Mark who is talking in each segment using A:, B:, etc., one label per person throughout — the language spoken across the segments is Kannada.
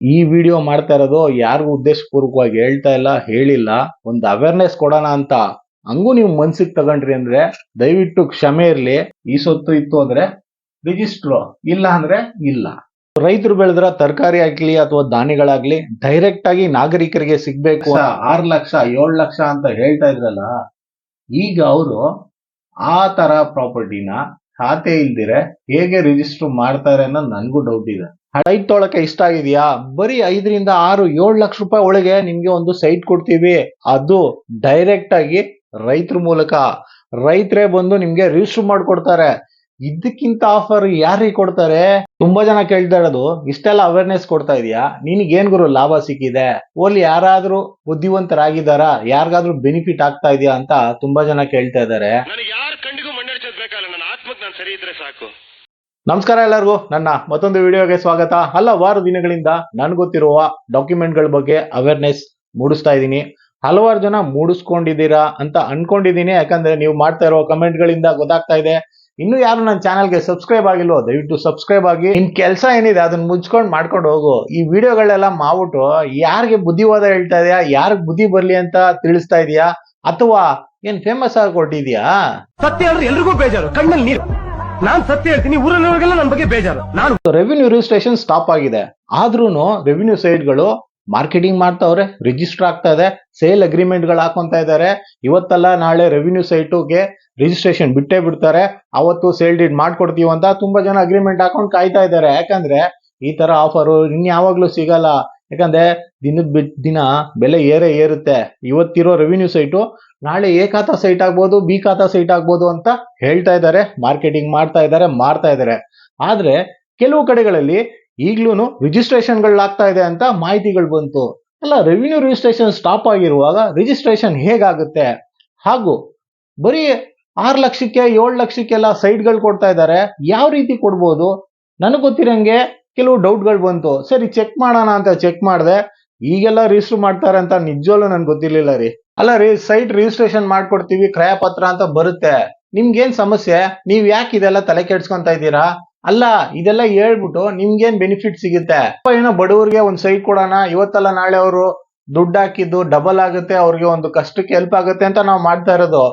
A: ಈ ವಿಡಿಯೋ ಮಾಡ್ತಾ ಇರೋದು ಯಾರಿಗೂ ಉದ್ದೇಶಪೂರ್ವಕವಾಗಿ ಹೇಳ್ತಾ ಇಲ್ಲ, ಹೇಳಿಲ್ಲ. ಒಂದು ಅವೇರ್ನೆಸ್ ಕೊಡೋಣ ಅಂತ ಹಂಗೂ ನೀವು ಮನ್ಸಿಗೆ ತಗೊಂಡ್ರಿ ಅಂದ್ರೆ ದಯವಿಟ್ಟು ಕ್ಷಮೆ ಇರಲಿ. ಈ ಸೊತ್ತು ಇತ್ತು ಅಂದ್ರೆ ರಿಜಿಸ್ಟ್ರು ಇಲ್ಲ ಅಂದ್ರೆ ಇಲ್ಲ. ರೈತರು ಬೆಳೆದ್ರ ತರಕಾರಿ ಆಗ್ಲಿ ಅಥವಾ ಧಾನ್ಯಗಳಾಗ್ಲಿ ಡೈರೆಕ್ಟ್ ಆಗಿ ನಾಗರಿಕರಿಗೆ ಸಿಗ್ಬೇಕು. ಆರು ಲಕ್ಷ, ಏಳು ಲಕ್ಷ ಅಂತ ಹೇಳ್ತಾ ಇದ್ರಲ್ಲ, ಈಗ ಅವರು ಆ ತರ ಪ್ರಾಪರ್ಟಿನ ಖಾತೆ ಇಲ್ದಿರೆ ಹೇಗೆ ರಿಜಿಸ್ಟರ್ ಮಾಡ್ತಾರೆ ಅನ್ನೋ ನನ್ಗೂ ಡೌಟ್ ಇದೆ. ರೈತ ತೊಳಕ್ಕೆ ಇಷ್ಟ ಆಗಿದೆಯಾ? ಬರೀ ಐದರಿಂದ ಆರು, ಏಳು ಲಕ್ಷ ರೂಪಾಯಿ ಒಳಗೆ ನಿಮ್ಗೆ ಒಂದು ಸೈಟ್ ಕೊಡ್ತೀವಿ. ಅದು ಡೈರೆಕ್ಟ್ ಆಗಿ ರೈತರ ಮೂಲಕ. ರೈತರೇ ಬಂದು ನಿಮ್ಗೆ ರಿಜಿಸ್ಟರ್ ಮಾಡ್ಕೊಡ್ತಾರೆ. ಇದಕ್ಕಿಂತ ಆಫರ್ ಯಾರಿಗೆ ಕೊಡ್ತಾರೆ? ತುಂಬಾ ಜನ ಕೇಳ್ತಾ ಇರೋದು, ಇಷ್ಟೆಲ್ಲ ಅವೇರ್ನೆಸ್ ಕೊಡ್ತಾ ಇದೀಯಾ? ಏನ್ ಗುರು ಲಾಭ ಸಿಕ್ಕಿದೆ? ಓಲಿ ಯಾರಾದ್ರೂ ಬುದ್ಧಿವಂತರಾಗಿದ್ದಾರಾ? ಯಾರಿಗಾದ್ರೂ ಬೆನಿಫಿಟ್ ಆಗ್ತಾ ಇದೆಯಾ ಅಂತ ತುಂಬಾ ಜನ ಕೇಳ್ತಾ ಇದ್ದಾರೆ.
B: ಸರಿ ಇದ್ರೆ ಸಾಕು.
A: ನಮಸ್ಕಾರ ಎಲ್ಲರಿಗೂ. ನನ್ನ ಮತ್ತೊಂದು ವಿಡಿಯೋಗೆ ಸ್ವಾಗತ. ಹಲವಾರು ದಿನಗಳಿಂದ ನನ್ಗೊತ್ತಿರುವ ಡಾಕ್ಯುಮೆಂಟ್ಗಳ ಬಗ್ಗೆ ಅವೇರ್ನೆಸ್ ಮೂಡಿಸ್ತಾ ಇದ್ದೀನಿ. ಹಲವಾರು ಜನ ಮೂಡಿಸ್ಕೊಂಡಿದ್ದೀರಾ ಅಂತ ಅನ್ಕೊಂಡಿದ್ದೀನಿ. ಯಾಕಂದ್ರೆ ನೀವು ಮಾಡ್ತಾ ಇರೋ ಕಮೆಂಟ್ ಗಳಿಂದ ಗೊತ್ತಾಗ್ತಾ ಇದೆ. ಇನ್ನು ಯಾರು ನನ್ನ ಚಾನಲ್ಗೆ ಸಬ್ಸ್ಕ್ರೈಬ್ ಆಗಿಲ್ವೋ, ದಯವಿಟ್ಟು ಸಬ್ಸ್ಕ್ರೈಬ್ ಆಗಿ. ನಿಮ್ ಕೆಲಸ ಏನಿದೆ, ಅದನ್ನ ಮುಚ್ಕೊಂಡು ಮಾಡ್ಕೊಂಡು ಹೋಗು. ಈ ವಿಡಿಯೋಗಳೆಲ್ಲ ಮಾಡ್ಬಿಟ್ಟು ಯಾರಿಗೆ ಬುದ್ಧಿವಾದ ಹೇಳ್ತಾ ಇದೆಯಾ, ಯಾರಿಗೆ ಬುದ್ಧಿ ಬರ್ಲಿ ಅಂತ ತಿಳಿಸ್ತಾ ಇದೀಯಾ, ಅಥವಾ ಏನ್ ಫೇಮಸ್ ಆಗಿ ಕೊಟ್ಟಿದ್ಯಾ
C: ಸತ್ಯ ಎಲ್ರಿಗೂ ಬೇಜಾರು, ಕಣ್ಣಲ್ಲಿ ನೀರು. ನಾನ್ ಸತ್ಯ ಹೇಳ್ತೀನಿ, ಊರಲ್ಲಿರೋರಿಗೆಲ್ಲ ನನ್ನ ಬಗ್ಗೆ ಬೇಜಾರು. ನಾನು
A: ರೆವಿನ್ಯೂ ರಿಜಿಸ್ಟ್ರೇಷನ್ ಸ್ಟಾಪ್ ಆಗಿದೆ. ಆದ್ರೂ ರೆವಿನ್ಯೂ ಸೈಟ್ಗಳು ಮಾರ್ಕೆಟಿಂಗ್ ಮಾಡ್ತಾವ್ರೆ ರಿಜಿಸ್ಟರ್ ಆಗ್ತಾ ಇದೆ ಸೇಲ್ ಅಗ್ರಿಮೆಂಟ್ಗಳು ಹಾಕೊಂತ ಇದ್ದಾರೆ ಇವತ್ತಲ್ಲ ನಾಳೆ ರೆವಿನ್ಯೂ ಸೈಟ್ಗೆ ರಿಜಿಸ್ಟ್ರೇಷನ್ ಬಿಟ್ಟೇ ಬಿಡ್ತಾರೆ. ಅವತ್ತು ಸೇಲ್ ಡೀಡ್ ಮಾಡ್ಕೊಡ್ತೀವಿ ಅಂತ ತುಂಬಾ ಜನ ಅಗ್ರಿಮೆಂಟ್ ಹಾಕೊಂಡು ಕಾಯ್ತಾ ಇದ್ದಾರೆ ಯಾಕಂದ್ರೆ ಈ ತರ ಆಫರ್ ಇನ್ ಇನ್ಯಾವಾಗ್ಲೂ ಸಿಗಲ್ಲ. ಯಾಕಂದ್ರೆ ದಿನದ ಬಿಟ್ ದಿನ ಬೆಲೆ ಏರೇ ಏರುತ್ತೆ. ಇವತ್ತಿರೋ ರೆವಿನ್ಯೂ ಸೈಟು ನಾಳೆ ಎ ಖಾತಾ ಸೈಟ್ ಆಗ್ಬೋದು, ಬಿ ಖಾತಾ ಸೈಟ್ ಆಗ್ಬೋದು ಅಂತ ಹೇಳ್ತಾ ಇದ್ದಾರೆ ಮಾರ್ಕೆಟಿಂಗ್ ಮಾಡ್ತಾ ಇದ್ದಾರೆ ಮಾಡ್ತಾ ಇದ್ದಾರೆ ಆದ್ರೆ ಕೆಲವು ಕಡೆಗಳಲ್ಲಿ ಈಗ್ಲೂ ರಿಜಿಸ್ಟ್ರೇಷನ್ಗಳಾಗ್ತಾ ಇದೆ ಅಂತ ಮಾಹಿತಿಗಳು ಬಂತು. ಅಲ್ಲ ರೆವಿನ್ಯೂ ರಿಜಿಸ್ಟ್ರೇಷನ್ ಸ್ಟಾಪ್ ಆಗಿರುವಾಗ ರಿಜಿಸ್ಟ್ರೇಷನ್ ಹೇಗಾಗುತ್ತೆ? ಹಾಗೂ ಬರೀ ಆರು ಲಕ್ಷಕ್ಕೆ, ಏಳು ಲಕ್ಷಕ್ಕೆಲ್ಲ ಸೈಟ್ಗಳು ಕೊಡ್ತಾ ಇದ್ದಾರೆ ಯಾವ ರೀತಿ ಕೊಡ್ಬೋದು? ನನಗೆ ಗೊತ್ತಿರಂಗೆ ಕೆಲವು ಡೌಟ್ಗಳು ಬಂತು. ಸರಿ, ಚೆಕ್ ಮಾಡೋಣ ಅಂತ ಚೆಕ್ ಮಾಡಿದೆ. ಈಗೆಲ್ಲ ರಿಜಿಸ್ಟರ್ ಮಾಡ್ತಾರೆ ಅಂತ ನಿಜವಲ್ಲೂ ನನ್ಗೆ ಗೊತ್ತಿರ್ಲಿಲ್ಲ ರೀ. ಅಲ್ಲ ರೀ ಸೈಟ್ ರಿಜಿಸ್ಟ್ರೇಷನ್ ಮಾಡ್ಕೊಡ್ತೀವಿ, ಕ್ರಯಪತ್ರ ಅಂತ ಬರುತ್ತೆ. ನಿಮ್ಗೇನ್ ಸಮಸ್ಯೆ? ನೀವ್ ಯಾಕೆ ಇದೆಲ್ಲ ತಲೆ ಕೆಡ್ಸ್ಕೊಂತ ಇದ್ದೀರಾ? ಅಲ್ಲ, ಇದೆಲ್ಲ ಹೇಳ್ಬಿಟ್ಟು ನಿಮ್ಗೇನ್ ಬೆನಿಫಿಟ್ ಸಿಗುತ್ತೆ? ಏನೋ ಬಡವರಿಗೆ ಒಂದ್ ಸೈಟ್ ಕೊಡೋಣ. ಇವತ್ತಲ್ಲ ನಾಳೆ ಅವರು ದುಡ್ಡು ಹಾಕಿದ್ದು ಡಬಲ್ ಆಗುತ್ತೆ. ಅವ್ರಿಗೆ ಒಂದು ಕಷ್ಟಕ್ಕೆ ಹೆಲ್ಪ್ ಆಗುತ್ತೆ ಅಂತ ನಾವು ಮಾಡ್ತಾ ಇರೋದು.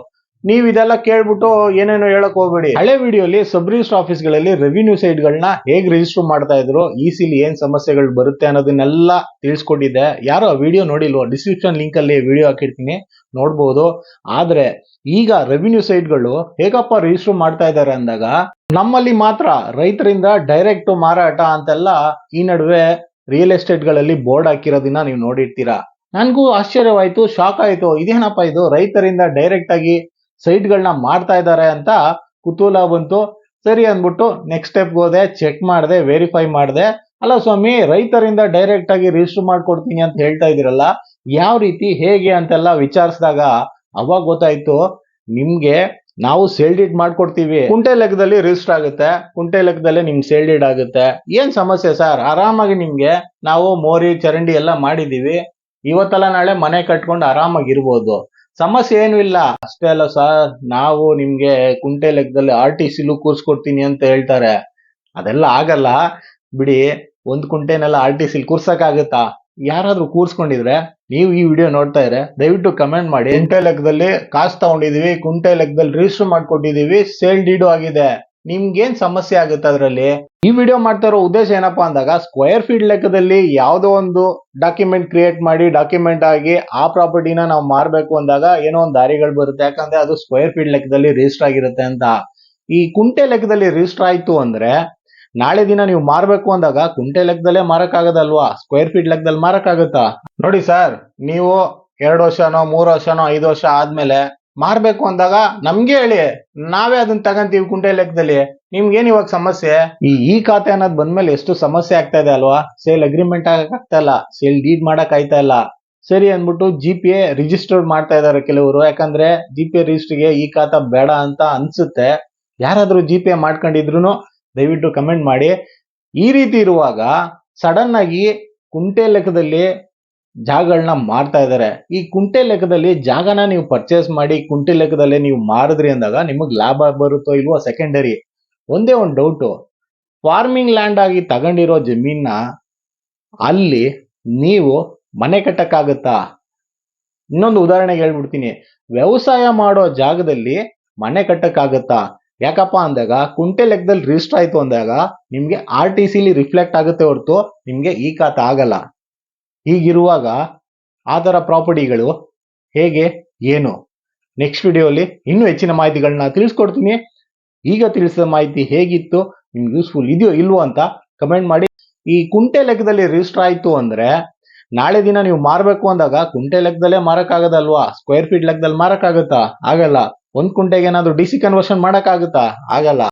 A: ನೀವ್ ಇದೆಲ್ಲ ಕೇಳ್ಬಿಟ್ಟು ಏನೇನೋ ಹೇಳಕ್ ಹೋಗ್ಬೇಡಿ. ಹಳೆ ವಿಡಿಯೋಲಿ ಸಬ್ ರಿಜಿಸ್ಟರ್ ಆಫೀಸ್ಗಳಲ್ಲಿ ರೆವಿನ್ಯೂ ಸೈಟ್ ಗಳನ್ನ ಹೇಗ್ ರಿಜಿಸ್ಟರ್ ಮಾಡ್ತಾ ಇದ್ರು ಈಸಿಲಿ ಏನ್ ಸಮಸ್ಯೆಗಳು ಬರುತ್ತೆ ಅನ್ನೋದನ್ನೆಲ್ಲ ತಿಳಿಸ್ಕೊಂಡಿದ್ದೆ. ಯಾರೋ ವಿಡಿಯೋ ನೋಡಿಲ್ವೋ ಡಿಸ್ಕ್ರಿಪ್ಷನ್ ಲಿಂಕ್ ಅಲ್ಲಿ ವಿಡಿಯೋ ಹಾಕಿರ್ತೀನಿ, ನೋಡ್ಬೋದು. ಆದ್ರೆ ಈಗ ರೆವಿನ್ಯೂ ಸೈಟ್ಗಳು ಹೇಗಪ್ಪ ರಿಜಿಸ್ಟರ್ ಮಾಡ್ತಾ ಇದ್ದಾರೆ ಅಂದಾಗ, ನಮ್ಮಲ್ಲಿ ಮಾತ್ರ ರೈತರಿಂದ ಡೈರೆಕ್ಟ್ ಮಾರಾಟ ಅಂತೆಲ್ಲ ಈ ನಡುವೆ ರಿಯಲ್ ಎಸ್ಟೇಟ್ಗಳಲ್ಲಿ ಬೋರ್ಡ್ ಹಾಕಿರೋದನ್ನ ನೀವು ನೋಡಿರ್ತೀರಾ. ನನಗೂ ಆಶ್ಚರ್ಯವಾಯ್ತು ಶಾಕ್ ಆಯ್ತು. ಇದೇನಪ್ಪ ಇದು? ರೈತರಿಂದ ಡೈರೆಕ್ಟ್ ಆಗಿ ಸೈಟ್ಗಳನ್ನ ಮಾಡ್ತಾ ಇದ್ದಾರೆ ಅಂತ ಕುತೂಹಲ ಬಂತು. ಸರಿ ಅಂದ್ಬಿಟ್ಟು ನೆಕ್ಸ್ಟ್ ಸ್ಟೆಪ್ ಹೋದೆ ಚೆಕ್ ಮಾಡಿದೆ ವೆರಿಫೈ ಮಾಡಿದೆ. ಅಲ್ಲ ಸ್ವಾಮಿ, ರೈತರಿಂದ ಡೈರೆಕ್ಟ್ ಆಗಿ ರಿಜಿಸ್ಟರ್ ಮಾಡ್ಕೊಡ್ತೀನಿ ಅಂತ ಹೇಳ್ತಾ ಇದ್ರಲ್ಲ ಯಾವ ರೀತಿ, ಹೇಗೆ ಅಂತೆಲ್ಲ ವಿಚಾರಿಸಿದಾಗ ಅವಾಗ ಗೊತ್ತಾಯ್ತು, ನಿಮ್ಗೆ ನಾವು ಸೇಲ್ ಡೀಡ್ ಮಾಡ್ಕೊಡ್ತೀವಿ. ಕುಂಟೆ ಲೆಕ್ಕದಲ್ಲಿ ರಿಜಿಸ್ಟರ್ ಆಗುತ್ತೆ, ಕುಂಟೆ ಲೆಕ್ಕದಲ್ಲಿ ನಿಮ್ಗೆ ಸೇಲ್ ಡೀಡ್ ಆಗುತ್ತೆ. ಏನ್ ಸಮಸ್ಯೆ ಸರ್? ಆರಾಮಾಗಿ ನಿಮ್ಗೆ ನಾವು ಮೋರಿ, ಚರಂಡಿ ಎಲ್ಲ ಮಾಡಿದೀವಿ ಇವತ್ತಲ್ಲ ನಾಳೆ ಮನೆ ಕಟ್ಕೊಂಡು ಆರಾಮಾಗಿ ಇರ್ಬೋದು. ಸಮಸ್ಯೆ ಏನು ಇಲ್ಲ. ಅಷ್ಟೇ ಅಲ್ಲ ಸರ್ ನಾವು ನಿಮ್ಗೆ ಕುಂಟೆ ಲೆಕ್ಕದಲ್ಲಿ ಆರ್ ಟಿ ಸಿಲು ಕೂರ್ಸ್ಕೊಡ್ತೀನಿ ಅಂತ ಹೇಳ್ತಾರೆ. ಅದೆಲ್ಲ ಆಗಲ್ಲ. ಬಿಡಿ, ಒಂದ್ ಕುಂಟೆನೆಲ್ಲ ಆರ್ ಟಿ ಸಿಲ್ ಕೂರ್ಸಕ್ಕಾಗತ್ತಾ ಯಾರಾದ್ರೂ ಕೂರ್ಸ್ಕೊಂಡಿದ್ರೆ ನೀವು ಈ ವಿಡಿಯೋ ನೋಡ್ತಾ ಇದ್ರೆ, ದಯವಿಟ್ಟು ಕಮೆಂಟ್ ಮಾಡಿ. ಕುಂಟೆ ಲೆಕ್ಕದಲ್ಲಿ ಕಾಸ್ ತಗೊಂಡಿದೀವಿ, ಕುಂಟೆ ಲೆಕ್ಕದಲ್ಲಿ ರಿಜಿಸ್ಟರ್ ಮಾಡ್ಕೊಟ್ಟಿದೀವಿ ಸೇಲ್ ಡೀಡು ಆಗಿದೆ. ನಿಮ್ಗೇನ್ ಸಮಸ್ಯೆ ಆಗುತ್ತೆ ಅದರಲ್ಲಿ? ಈ ವಿಡಿಯೋ ಮಾಡ್ತಾ ಇರೋ ಉದ್ದೇಶ ಏನಪ್ಪಾ ಅಂದಾಗ ಸ್ಕ್ವೇರ್ ಫೀಟ್ ಲೆಕ್ಕದಲ್ಲಿ ಯಾವುದೋ ಒಂದು ಡಾಕ್ಯುಮೆಂಟ್ ಕ್ರಿಯೇಟ್ ಮಾಡಿ ಡಾಕ್ಯುಮೆಂಟ್ ಆಗಿ ಆ ಪ್ರಾಪರ್ಟಿನ ನಾವು ಮಾರ್ಬೇಕು ಅಂದಾಗ ಏನೋ ಒಂದು ದಾರಿಗಳು ಬರುತ್ತೆ. ಯಾಕಂದ್ರೆ ಅದು ಸ್ಕ್ವೇರ್ ಫೀಟ್ ಲೆಕ್ಕದಲ್ಲಿ ರಿಜಿಸ್ಟರ್ ಆಗಿರುತ್ತೆ ಅಂತ. ಈ ಕುಂಟೆ ಲೆಕ್ಕದಲ್ಲಿ ರಿಜಿಸ್ಟರ್ ಆಯ್ತು ಅಂದ್ರೆ, ನಾಳೆ ದಿನ ನೀವು ಮಾರ್ಬೇಕು ಅಂದಾಗ ಕುಂಟೆ ಲೆಕ್ಕದಲ್ಲೇ ಮಾರಕ್ಕಾಗದಲ್ವಾ? ಸ್ಕ್ವೇರ್ ಫೀಟ್ ಲೆಕ್ಕದಲ್ಲಿ ಮಾರಕ್ಕಾಗತ್ತಾ? ನೋಡಿ ಸರ್, ನೀವು ಎರಡು ವರ್ಷನೋ, ಮೂರು ವರ್ಷನೋ, ಐದು ವರ್ಷ ಆದ್ಮೇಲೆ ಮಾರ್ಬೇಕು ಅಂದಾಗ ನಮ್ಗೆ ಹೇಳಿ, ನಾವೇ ಅದನ್ನ ತಗಂತೀವಿ ಕುಂಟೆ ಲೆಕ್ಕದಲ್ಲಿ. ನಿಮ್ಗೇನ್ ಇವಾಗ ಸಮಸ್ಯೆ? ಈ ಈ ಖಾತೆ ಅನ್ನೋದು ಬಂದ್ಮೇಲೆ ಎಷ್ಟು ಸಮಸ್ಯೆ ಆಗ್ತಾ ಇದೆ ಅಲ್ವಾ? ಸೇಲ್ ಅಗ್ರಿಮೆಂಟ್ ಆಗಕ್ ಆಗ್ತಾ ಇಲ್ಲ, ಸೇಲ್ ಡೀಡ್ ಮಾಡಕ್ ಆಯ್ತಾ ಇಲ್ಲ. ಸರಿ ಅಂದ್ಬಿಟ್ಟು ಜಿ ಪಿ ಎ ರಿಜಿಸ್ಟರ್ ಮಾಡ್ತಾ ಇದಾರೆ ಕೆಲವರು. ಯಾಕಂದ್ರೆ ಜಿ ಪಿ ಎ ರಿಜಿಸ್ಟರ್ಗೆ ಈ ಖಾತಾ ಬೇಡ ಅಂತ ಅನ್ಸುತ್ತೆ. ಯಾರಾದ್ರೂ ಜಿ ಪಿ ಎ ಮಾಡ್ಕೊಂಡಿದ್ರು ದಯವಿಟ್ಟು ಕಮೆಂಟ್ ಮಾಡಿ. ಈ ರೀತಿ ಇರುವಾಗ ಸಡನ್ ಆಗಿ ಕುಂಟೆ ಲೆಕ್ಕದಲ್ಲಿ ಜಾಗಗಳನ್ನ ಮಾರ್ತಾ ಇದ್ದಾರೆ ಈ ಕುಂಟೆ ಲೆಕ್ಕದಲ್ಲಿ ಜಾಗನ ನೀವು ಪರ್ಚೇಸ್ ಮಾಡಿ, ಕುಂಟೆ ಲೆಕ್ಕದಲ್ಲಿ ನೀವು ಮಾರಿದ್ರಿ ಅಂದಾಗ ನಿಮಗ್ ಲಾಭ ಬರುತ್ತೋ ಇಲ್ವೋ ಸೆಕೆಂಡರಿ ಒಂದೇ ಒಂದು ಡೌಟು ಫಾರ್ಮಿಂಗ್ ಲ್ಯಾಂಡ್ ಆಗಿ ತಗೊಂಡಿರೋ ಜಮೀನ್ನ ಅಲ್ಲಿ ನೀವು ಮನೆ ಕಟ್ಟಕ್ಕಾಗತ್ತಾ? ಇನ್ನೊಂದು ಉದಾಹರಣೆಗೆ ಹೇಳ್ಬಿಡ್ತೀನಿ. ವ್ಯವಸಾಯ ಮಾಡೋ ಜಾಗದಲ್ಲಿ ಮನೆ ಕಟ್ಟಕ್ಕಾಗತ್ತಾ? ಯಾಕಪ್ಪ ಅಂದಾಗ ಕುಂಟೆ ಲೆಕ್ಕದಲ್ಲಿ ರಿಜಿಸ್ಟರ್ ಆಯ್ತು ಅಂದಾಗ ನಿಮ್ಗೆ ಆರ್ ಟಿ ಸಿಲಿ ರಿಫ್ಲೆಕ್ಟ್ ಆಗುತ್ತೆ ಹೊರತು ನಿಮ್ಗೆ ಈ ಖಾತೆ ಆಗಲ್ಲ. ಹೀಗಿರುವಾಗ ಆ ಪ್ರಾಪರ್ಟಿಗಳು ಹೇಗೆ, ಏನು? ನೆಕ್ಸ್ಟ್ ವಿಡಿಯೋಲಿ ಇನ್ನೂ ಹೆಚ್ಚಿನ ಮಾಹಿತಿಗಳನ್ನ ತಿಳಿಸ್ಕೊಡ್ತೀನಿ. ಈಗ ತಿಳಿಸಿದ ಮಾಹಿತಿ ಹೇಗಿತ್ತು, ನಿಮ್ಗೆ ಯೂಸ್ಫುಲ್ ಇದೆಯೋ ಇಲ್ವೋ ಅಂತ ಕಮೆಂಟ್ ಮಾಡಿ. ಈ ಕುಂಟೆ ಲೆಕ್ಕದಲ್ಲಿ ರಿಜಿಸ್ಟರ್ ಆಯಿತು ಅಂದ್ರೆ ನಾಳೆ ದಿನ ನೀವು ಮಾರಬೇಕು ಅಂದಾಗ ಕುಂಟೆ ಲೆಕ್ಕದಲ್ಲೇ ಮಾರಕ್ಕಾಗದಲ್ವಾ? ಸ್ಕ್ವೇರ್ ಫೀಟ್ ಲೆಕ್ಕದಲ್ಲಿ ಮಾರಕ್ಕಾಗತ್ತಾ? ಆಗಲ್ಲ. ಒಂದ್ ಕುಂಟೆಗೆ ಏನಾದ್ರು ಡಿ ಸಿ ಕನ್ವರ್ಷನ್ ಮಾಡೋಕ್ಕಾಗುತ್ತಾ? ಆಗಲ್ಲ.